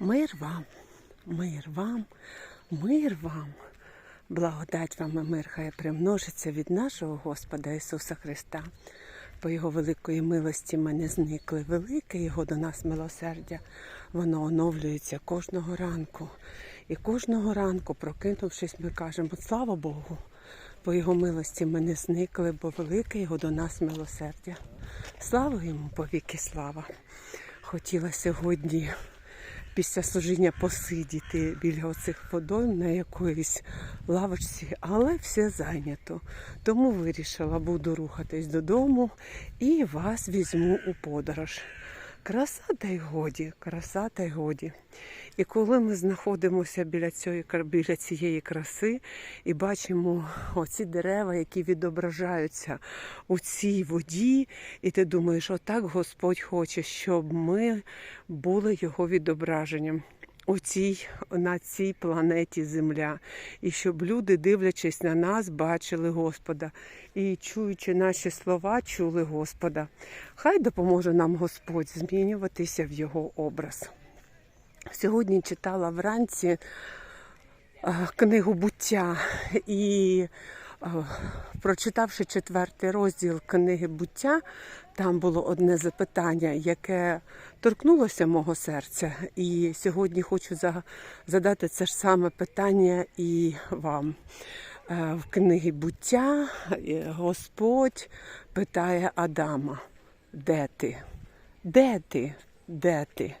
Мир вам, мир вам, мир вам, благодать вам і мир хай примножиться від нашого Господа Ісуса Христа. По Його великої милості ми не зникли. Велике Його до нас милосердя. Воно оновлюється кожного ранку. І кожного ранку, прокинувшись, ми кажемо слава Богу. По Його милості ми не зникли, бо велике Його до нас милосердя. Слава йому, повіки слава. Хотіла сьогодні після служіння посидіти біля оцих водойм на якоїсь лавочці, але все зайнято. Тому вирішила, буду рухатись додому і вас візьму у подорож. Краса та й годі, краса та й годі. І коли ми знаходимося біля цієї, біля цієї краси і бачимо оці дерева, які відображаються у цій воді, і ти думаєш, отак Господь хоче, щоб ми були його відображенням. У цій, на цій планеті Земля, і щоб люди, дивлячись на нас, бачили Господа і чуючи наші слова, чули Господа. Хай допоможе нам Господь змінюватися в його образ. Сьогодні читала вранці е, книгу буття і, е, прочитавши четвертий розділ книги буття, там було одне запитання, яке торкнулося мого серця. І сьогодні хочу задати це ж саме питання і вам. Е, В книгі буття Господь питає Адама, де ти? Де ти? Де ти?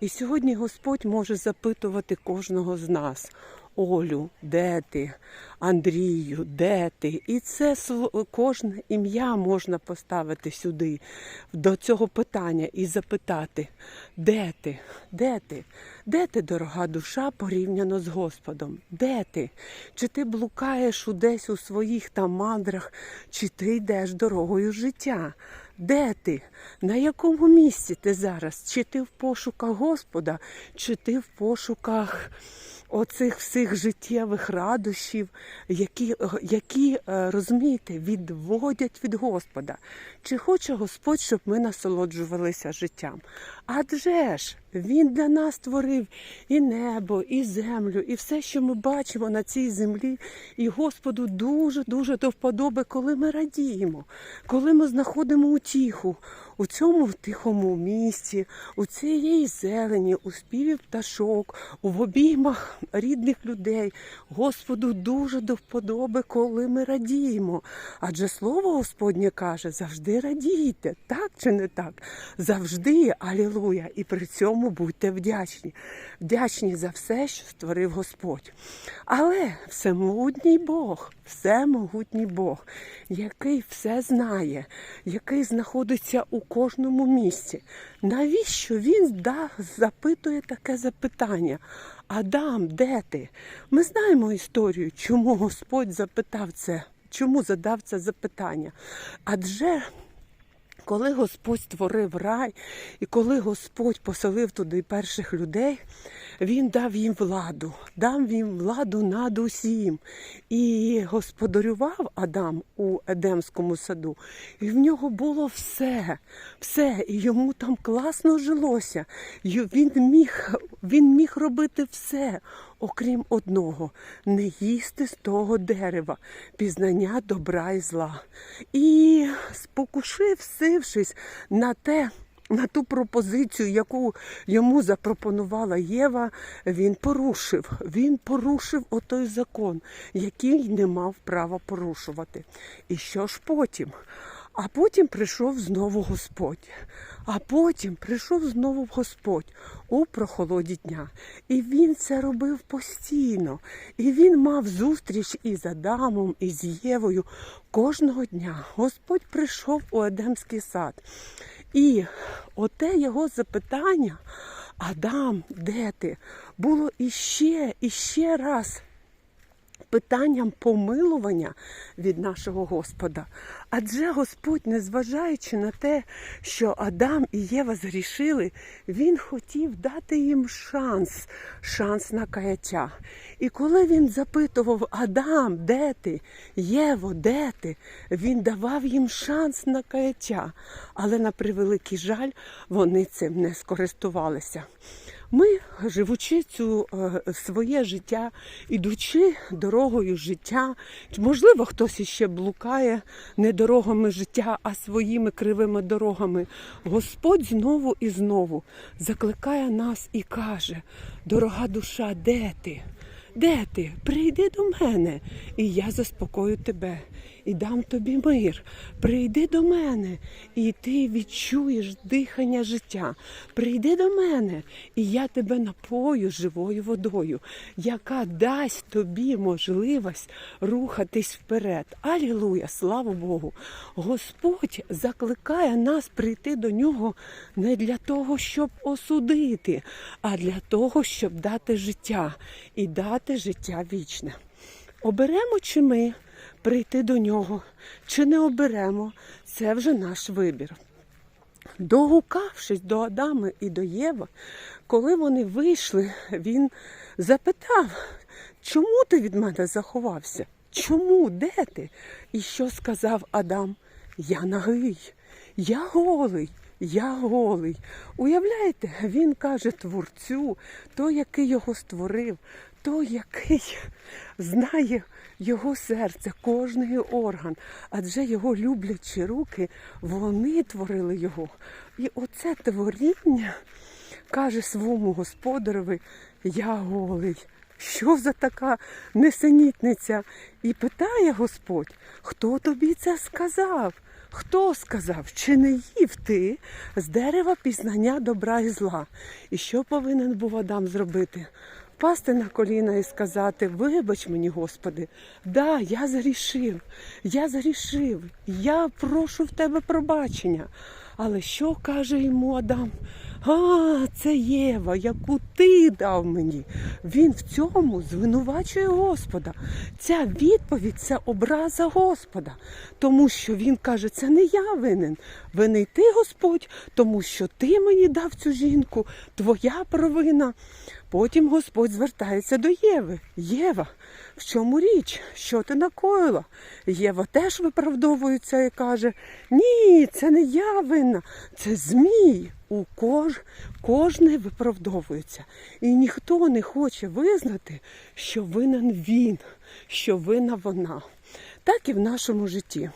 І сьогодні Господь може запитувати кожного з нас. Олю, де ти? Андрію, де ти? І це кожне ім'я можна поставити сюди, до цього питання і запитати, де ти? Де ти? Де ти, дорога душа, порівняно з Господом? Де ти? Чи ти блукаєш десь у своїх там мандрах, чи ти йдеш дорогою життя? Де ти? На якому місці ти зараз? Чи ти в пошуках Господа, чи ти в пошуках оцих всіх життєвих радощів, які, які е, розумієте, відводять від Господа? Чи хоче Господь, щоб ми насолоджувалися життям? Адже ж Він для нас створив і небо, і землю, і все, що ми бачимо на цій землі. І Господу дуже дуже до вподоби, коли ми радіємо, коли ми знаходимо утіху у цьому тихому місці, у цієї зелені, у співі пташок, в обіймах рідних людей. Господу дуже до вподоби, коли ми радіємо. Адже слово Господнє каже, завжди радійте, так чи не так? Завжди, алілуя. І при цьому будьте вдячні. Вдячні за все, що створив Господь. Але всемогутній Бог, всемогутній Бог, який все знає, який знаходиться у кожному місці. Навіщо він да, запитує таке запитання? Адам, де ти? Ми знаємо історію, чому Господь запитав це, чому задав це запитання. Адже коли Господь створив рай, і коли Господь поселив туди перших людей, Він дав їм владу, дав їм владу над усім. І господарював Адам у Едемському саду, і в нього було все, все, і йому там класно жилося. Він міг, він міг робити все, окрім одного не їсти з того дерева, пізнання добра і зла. І спокушившись на те, на ту пропозицію, яку йому запропонувала Єва, він порушив. Він порушив отой закон, який не мав права порушувати. І що ж потім? А потім прийшов знову Господь. А потім прийшов знову Господь у прохолоді дня. І він це робив постійно. І він мав зустріч із Адамом, і з Євою кожного дня. Господь прийшов у Едемський сад. І оте його запитання, Адам, де ти? Було іще, іще раз питанням помилування від нашого Господа. Адже Господь, незважаючи на те, що Адам і Єва згрішили, Він хотів дати їм шанс, шанс на каяття. І коли він запитував Адам, де ти? Єво, де ти? Він давав їм шанс на каяття. Але на превеликий жаль, вони цим не скористувалися. Ми, живучи цю е, своє життя, ідучи дорогою життя, можливо, хтось іще блукає не дорогами життя, а своїми кривими дорогами. Господь знову і знову закликає нас і каже: дорога душа, де ти? Де ти? Прийди до мене, і я заспокою тебе, і дам тобі мир. Прийди до мене, і ти відчуєш дихання життя. Прийди до мене, і я тебе напою живою водою, яка дасть тобі можливість рухатись вперед. Алілуя, слава Богу! Господь закликає нас прийти до нього не для того, щоб осудити, а для того, щоб дати життя і дати життя вічне. Оберемо чи ми прийти до нього, чи не оберемо, це вже наш вибір. Догукавшись до Адама і до Єва, коли вони вийшли, він запитав, чому ти від мене заховався? Чому? Де ти? І що сказав Адам? Я нагий, я голий, я голий. Уявляєте, він каже творцю, той, який його створив, той, який знає його серце, кожний орган, адже його люблячі руки, вони творили його. І оце творіння каже своєму господареві, я голий. Що за така несенітниця? І питає Господь, хто тобі це сказав? Хто сказав, чи не їв ти з дерева пізнання добра і зла? І що повинен був Адам зробити? Впасти на коліна і сказати: Вибач мені, Господи, да, я згрішив, я згрішив, я прошу в тебе пробачення. Але що каже йому Адам? А, це Єва, яку ти дав мені. Він в цьому звинувачує Господа. Ця відповідь це образа Господа, тому що він каже, це не я винен. Винний ти, Господь, тому що ти мені дав цю жінку, твоя провина. Потім Господь звертається до Єви. Єва, в чому річ? Що ти накоїла? Єва теж виправдовується і каже: Ні, це не я винна, це змій. У кож, кожний виправдовується. І ніхто не хоче визнати, що винен він, що винна вона. Так і в нашому житті.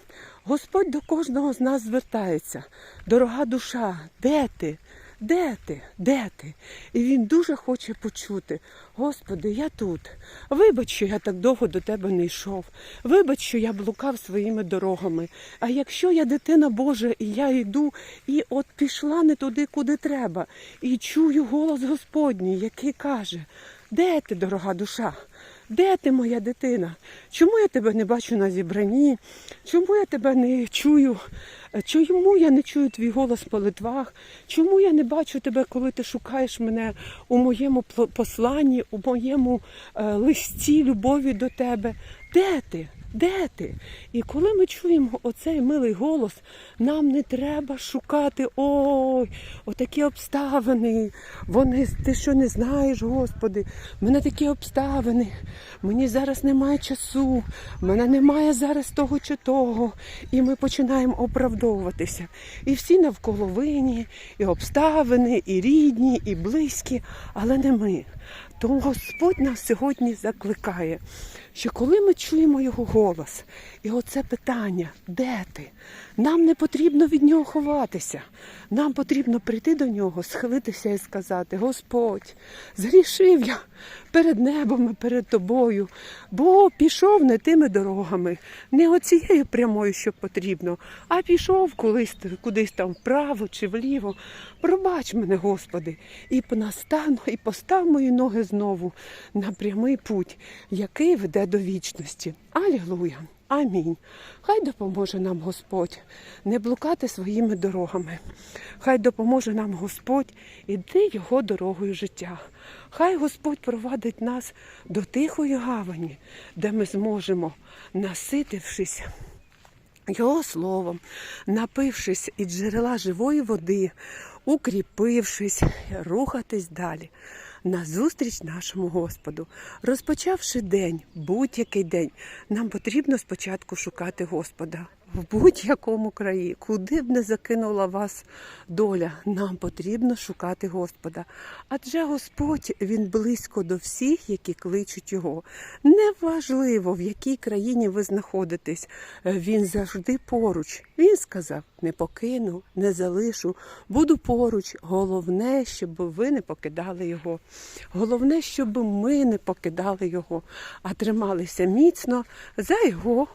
Господь до кожного з нас звертається. Дорога душа, де ти? Де ти? Де ти? І він дуже хоче почути. Господи, я тут. Вибач, що я так довго до тебе не йшов. Вибач, що я блукав своїми дорогами. А якщо я дитина Божа, і я йду, і от пішла не туди, куди треба, і чую голос Господній, який каже: Де ти, дорога душа? Де ти, моя дитина? Чому я тебе не бачу на зібранні? Чому я тебе не чую? Чому я не чую твій голос по литвах? Чому я не бачу тебе, коли ти шукаєш мене у моєму посланні, у моєму е, листі любові до тебе? Де ти? Де ти? І коли ми чуємо оцей милий голос, нам не треба шукати ой, отакі обставини. Вони ти що не знаєш, Господи, мене такі обставини. Мені зараз немає часу, мене немає зараз того чи того. І ми починаємо оправдовуватися. І всі навколо винні, і обставини, і рідні, і близькі, але не ми. Тому Господь нас сьогодні закликає, що коли ми чуємо його голос, і оце питання, де ти? Нам не потрібно від нього ховатися. Нам потрібно прийти до нього, схилитися і сказати: Господь, згрішив я перед небом перед тобою, бо пішов не тими дорогами, не оцією прямою, що потрібно, а пішов колись кудись там вправо чи вліво. Пробач мене, Господи, і настану, і постав мої ноги знову на прямий путь, який веде до вічності. Алілуя! Амінь. Хай допоможе нам Господь не блукати своїми дорогами. Хай допоможе нам Господь іти його дорогою життя. Хай Господь провадить нас до тихої гавані, де ми зможемо, наситившись його словом, напившись із джерела живої води, укріпившись, рухатись далі. На зустріч нашому Господу. Розпочавши день, будь-який день, нам потрібно спочатку шукати Господа в будь-якому краї, куди б не закинула вас доля, нам потрібно шукати Господа. Адже Господь Він близько до всіх, які кличуть Його. Неважливо, в якій країні ви знаходитесь, Він завжди поруч. Він сказав: не покину, не залишу, буду поруч. Головне, щоб ви не покидали його. Головне, щоб ми не покидали його, а трималися міцно за його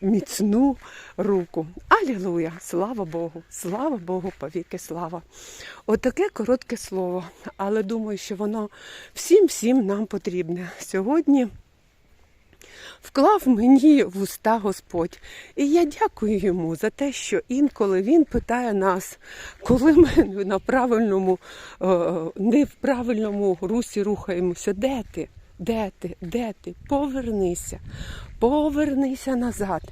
міцну руку. Алілуя! Слава Богу! Слава Богу, повіки слава! Отаке коротке слово, але думаю, що воно всім всім нам потрібне. Сьогодні вклав мені в уста Господь. І я дякую йому за те, що інколи він питає нас, коли ми на правильному, е, не в правильному русі рухаємося, де ти? Де ти? Де ти? Повернися, повернися назад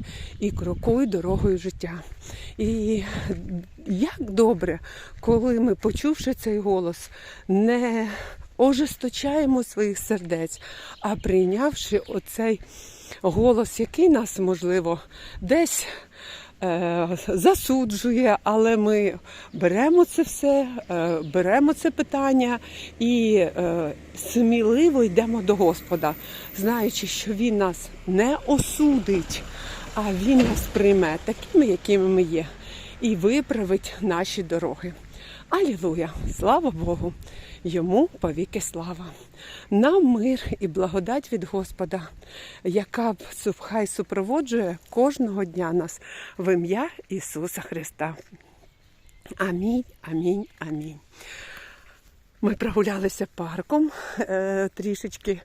і крокуй дорогою життя. І як добре, коли ми, почувши цей голос, не ожесточаємо своїх сердець, а прийнявши оцей голос, який нас, можливо, десь засуджує, але ми беремо це все, е, беремо це питання і е, сміливо йдемо до Господа, знаючи, що Він нас не осудить, а Він нас прийме такими, якими ми є, і виправить наші дороги. Алілуя! Слава Богу! Йому повіки слава. Нам мир і благодать від Господа, яка хай супроводжує кожного дня нас в ім'я Ісуса Христа. Амінь, амінь, амінь. Ми прогулялися парком, е, трішечки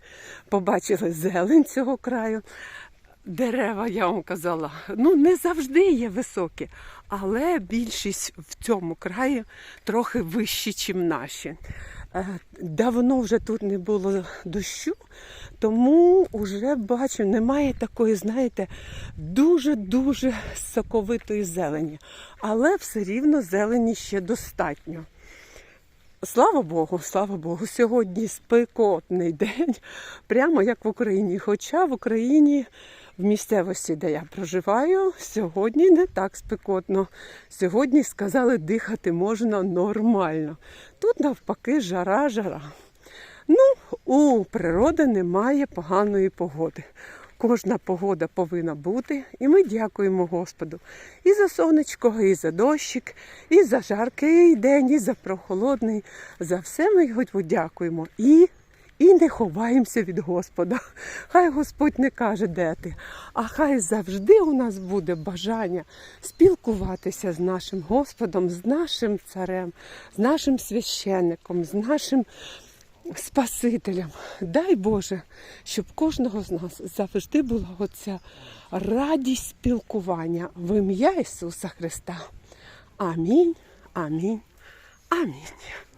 побачили зелень цього краю. Дерева, я вам казала, ну не завжди є високі, але більшість в цьому краї трохи вищі, ніж наші. Е, Давно вже тут не було дощу, тому вже бачу, немає такої, знаєте, дуже-дуже соковитої зелені. Але все рівно зелені ще достатньо. Слава Богу, слава Богу, сьогодні спекотний день, прямо як в Україні. Хоча в Україні, в місцевості, де я проживаю, сьогодні не так спекотно. Сьогодні сказали, дихати можна нормально. Тут навпаки жара, жара. Ну, у природи немає поганої погоди. Кожна погода повинна бути, і ми дякуємо Господу і за сонечко, і за дощик, і за жаркий день, і за прохолодний. За все ми його дякуємо. І і не ховаємося від Господа. Хай Господь не каже, де ти, а хай завжди у нас буде бажання спілкуватися з нашим Господом, з нашим царем, з нашим священником, з нашим Спасителем. Дай Боже, щоб кожного з нас завжди була оця радість спілкування в ім'я Ісуса Христа. Амінь, амінь, амінь.